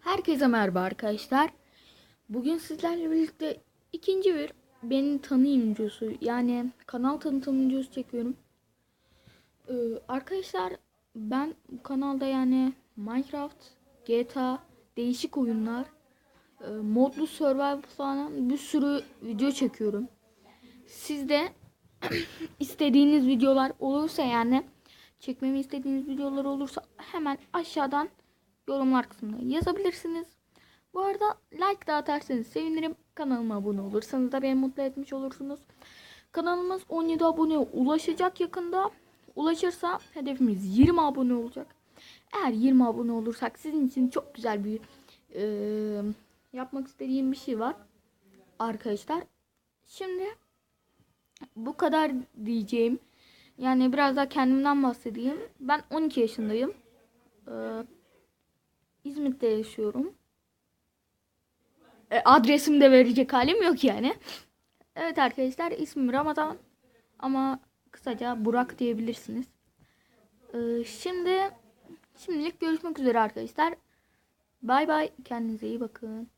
Herkese merhaba arkadaşlar. Bugün sizlerle birlikte ikinci bir beni tanıyın videosu yani kanal tanıtım videosu çekiyorum. Ee, arkadaşlar ben bu kanalda yani Minecraft, GTA, değişik oyunlar, e, modlu survival falan bir sürü video çekiyorum. Siz de istediğiniz videolar olursa yani çekmemi istediğiniz videolar olursa hemen aşağıdan yorumlar kısmına yazabilirsiniz. Bu arada like da atarsanız sevinirim. Kanalıma abone olursanız da beni mutlu etmiş olursunuz. Kanalımız 17 aboneye ulaşacak yakında. Ulaşırsa hedefimiz 20 abone olacak. Eğer 20 abone olursak sizin için çok güzel bir e, yapmak istediğim bir şey var. Arkadaşlar şimdi bu kadar diyeceğim. Yani biraz daha kendimden bahsedeyim. Ben 12 yaşındayım. Ee, İzmit'te yaşıyorum. E, adresimi de verecek halim yok yani. Evet arkadaşlar ismim Ramazan ama kısaca Burak diyebilirsiniz. Ee, şimdi şimdilik görüşmek üzere arkadaşlar. Bay bay kendinize iyi bakın.